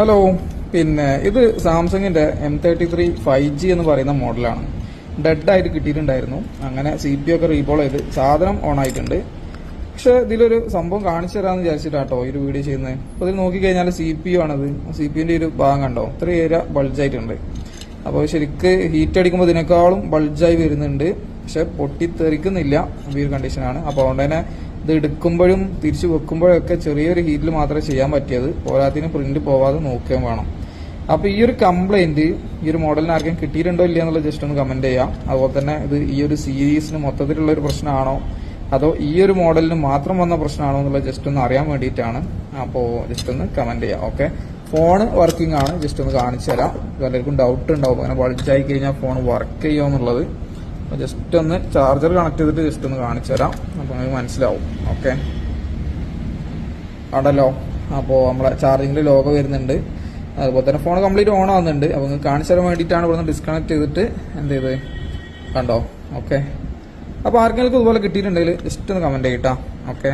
Hello പിന്നെ ഇത് സാംസങ്ങിന്റെ M thirty three five G എന്ന് പറയുന്ന മോഡലാണ്. ഡെഡ് ആയിട്ട് കിട്ടിയിട്ടുണ്ടായിരുന്നു. അങ്ങനെ സി പി ഒക്കെ റീബോൾ ചെയ്ത് സാധനം ഓൺ ആയിട്ടുണ്ട് പക്ഷെ ഇതിലൊരു സംഭവം കാണിച്ചു തരാമെന്ന് വിചാരിച്ചിട്ടാട്ടോ ഈ ഒരു വീഡിയോ ചെയ്യുന്നത് അപ്പോൾ ഇതിൽ നോക്കിക്കഴിഞ്ഞാൽ സി പി യു ആണത്. സി പി ഒരു ഭാഗം കണ്ടോ ഇത്ര ഏരിയ ബൾജായിട്ടുണ്ട് അപ്പോൾ ശരിക്ക് ഹീറ്റ് അടിക്കുമ്പോൾ ഇതിനേക്കാളും ബൾജായി വരുന്നുണ്ട്. പക്ഷെ പൊട്ടിത്തെറിക്കുന്നില്ല ഈ ഒരു കണ്ടീഷനാണ് അപ്പോൾ അതുകൊണ്ട് തന്നെ ഇത് എടുക്കുമ്പോഴും തിരിച്ചു വെക്കുമ്പോഴൊക്കെ ചെറിയൊരു ഹീറ്റിൽ മാത്രമേ ചെയ്യാൻ പറ്റിയത്. പോരാത്തിന് പ്രിന്റ് പോവാതെ നോക്കുകയും വേണം. അപ്പൊ ഈ ഒരു കംപ്ലൈന്റ് ഈ ഒരു മോഡലിന് ആർക്കും കിട്ടിയിട്ടുണ്ടോ ഇല്ല എന്നുള്ളത് ജസ്റ്റ് ഒന്ന് കമന്റ് ചെയ്യാം. അതുപോലെ തന്നെ ഇത് ഈ ഒരു സീരീസിന് മൊത്തത്തിലുള്ള ഒരു പ്രശ്നമാണോ? അതോ ഈ ഒരു മോഡലിന് മാത്രം വന്ന പ്രശ്നമാണോ എന്നുള്ളത് ജസ്റ്റ് ഒന്ന് അറിയാൻ വേണ്ടിയിട്ടാണ്. അപ്പോൾ ജസ്റ്റ് ഒന്ന് കമന്റ് ചെയ്യാം. ഓക്കെ ഫോൺ വർക്കിംഗ് ആണ്. ജസ്റ്റ് ഒന്ന് കാണിച്ചു തരാം. പലർക്കും ഡൗട്ട് ഉണ്ടാവും. അങ്ങനെ ബൾജായി കഴിഞ്ഞാൽ ഫോൺ വർക്ക് ചെയ്യുമോ എന്നുള്ളത് അപ്പോൾ ജസ്റ്റ് ഒന്ന് ചാർജർ കണക്ട് ചെയ്തിട്ട് ജസ്റ്റ് ഒന്ന് കാണിച്ചു തരാം. അപ്പോൾ നമുക്ക് മനസ്സിലാവും. ഓക്കെ ആണല്ലോ അപ്പോൾ നമ്മളെ ചാർജിങ്ങിൽ ലോഗോ വരുന്നുണ്ട്. അതുപോലെ തന്നെ ഫോൺ കംപ്ലീറ്റ് ഓൺ ആവുന്നുണ്ട്. അപ്പോൾ നിങ്ങൾക്ക് കാണിച്ചു തരാൻ വേണ്ടിയിട്ടാണ് ഇവിടുന്ന് ഡിസ്കണക്ട് ചെയ്തിട്ട് എന്ത് ചെയ്ത് കണ്ടോ? ഓക്കെ അപ്പോൾ ആർക്കെങ്കിലും ഇതുപോലെ കിട്ടിയിട്ടുണ്ടെങ്കിൽ ജസ്റ്റ് ഒന്ന് കമന്റ് ചെയ്യട്ടോ ഓക്കെ